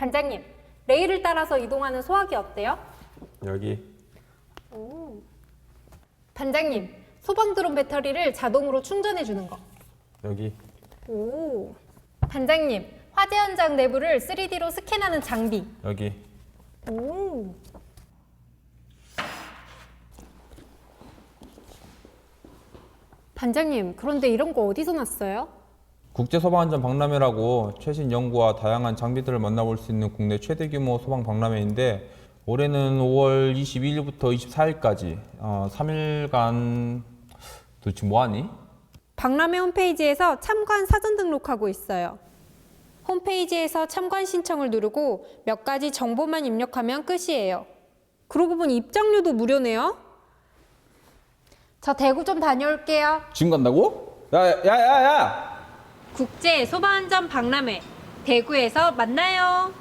반장님, 레일을 따라서 이동하는 소화기 어때요? 여기 반장님, 소방 드론 배터리를 자동으로 충전해 주는 거. 여기 오. 반장님, 화재 현장 내부를 3D로 스캔하는 장비. 여기 오. 반장님, 그런데 이런 거 어디서 났어요? 국제소방안전 박람회라고 최신 연구와 다양한 장비들을 만나볼 수 있는 국내 최대 규모 소방 박람회인데 올해는 5월 22일부터 24일까지 어, 3일간 도대체 뭐하니? 박람회 홈페이지에서 참관 사전 등록하고 있어요. 홈페이지에서 참관 신청을 누르고 몇 가지 정보만 입력하면 끝이에요. 그러고 보니 입장료도 무료네요. 저 대구 좀 다녀올게요. 지금 간다고? 야야야야! 국제 소방안전 박람회 대구에서 만나요.